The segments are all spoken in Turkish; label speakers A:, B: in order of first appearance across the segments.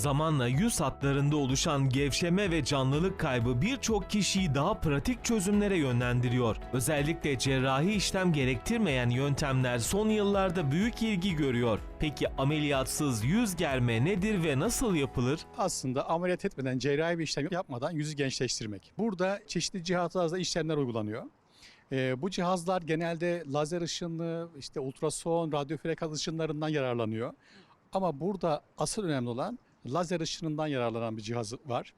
A: Zamanla yüz hatlarında oluşan gevşeme ve canlılık kaybı birçok kişiyi daha pratik çözümlere yönlendiriyor. Özellikle cerrahi işlem gerektirmeyen yöntemler son yıllarda büyük ilgi görüyor. Peki ameliyatsız yüz germe nedir ve nasıl yapılır?
B: aslında ameliyat etmeden, cerrahi bir işlem yapmadan yüzü gençleştirmek. Burada çeşitli cihazlarla işlemler uygulanıyor. Ee, bu cihazlar genelde lazer ışını, işte ultrason, radyo frekans ışınlarından yararlanıyor. Ama burada asıl önemli olan lazer ışınından yararlanan bir cihaz var.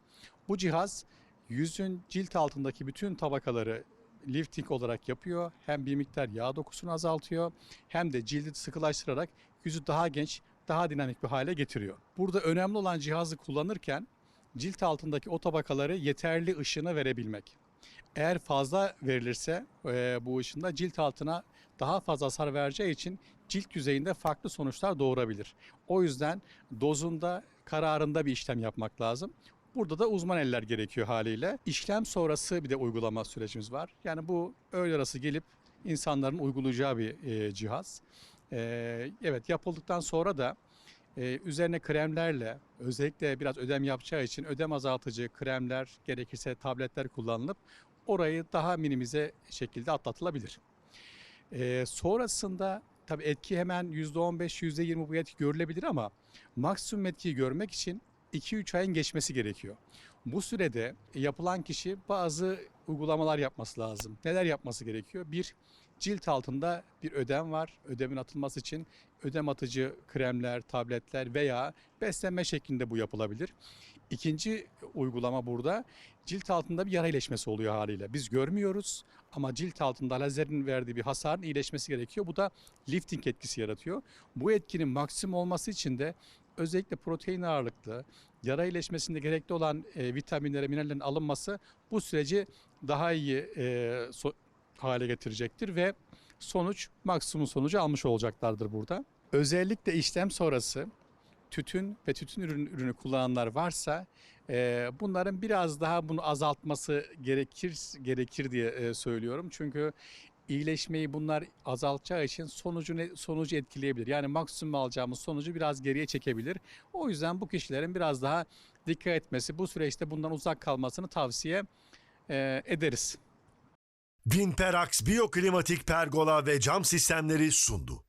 B: Bu cihaz yüzün cilt altındaki bütün tabakaları lifting olarak yapıyor. Hem bir miktar yağ dokusunu azaltıyor hem de cildi sıkılaştırarak yüzü daha genç, daha dinamik bir hale getiriyor. Burada önemli olan cihazı kullanırken cilt altındaki o tabakaları yeterli ışını verebilmek. Eğer fazla verilirse e, bu ışında cilt altına daha fazla hasar vereceği için cilt yüzeyinde farklı sonuçlar doğurabilir. O yüzden dozunda, kararında bir işlem yapmak lazım. Burada da uzman eller gerekiyor haliyle. İşlem sonrası bir de uygulama sürecimiz var. Yani bu öğle arası gelip insanların uygulayacağı bir e, cihaz. E, evet yapıldıktan sonra da e, üzerine kremlerle özellikle biraz ödem yapacağı için ödem azaltıcı kremler gerekirse tabletler kullanılıp orayı daha minimize şekilde atlatılabilir. E, sonrasında tabii etki hemen %15, %20 bu etki görülebilir ama maksimum etkiyi görmek için 2-3 ayın geçmesi gerekiyor. Bu sürede yapılan kişi bazı uygulamalar yapması lazım. Neler yapması gerekiyor? Bir, cilt altında bir ödem var. Ödemin atılması için ödem atıcı kremler, tabletler veya beslenme şeklinde bu yapılabilir. İkinci uygulama burada cilt altında bir yara iyileşmesi oluyor haliyle. Biz görmüyoruz ama cilt altında lazerin verdiği bir hasarın iyileşmesi gerekiyor. Bu da lifting etkisi yaratıyor. Bu etkinin maksimum olması için de özellikle protein ağırlıklı, yara iyileşmesinde gerekli olan e, vitaminlere, minerallerin alınması bu süreci daha iyi e, so- hale getirecektir ve sonuç maksimum sonucu almış olacaklardır burada. Özellikle işlem sonrası tütün ve tütün ürün, ürünü kullananlar varsa e, bunların biraz daha bunu azaltması gerekir gerekir diye e, söylüyorum. Çünkü iyileşmeyi bunlar azaltacağı için sonucu ne- sonucu etkileyebilir. Yani maksimum alacağımız sonucu biraz geriye çekebilir. O yüzden bu kişilerin biraz daha dikkat etmesi, bu süreçte bundan uzak kalmasını tavsiye e, ederiz.
C: Vinperax Biyoklimatik Pergola ve Cam Sistemleri sundu.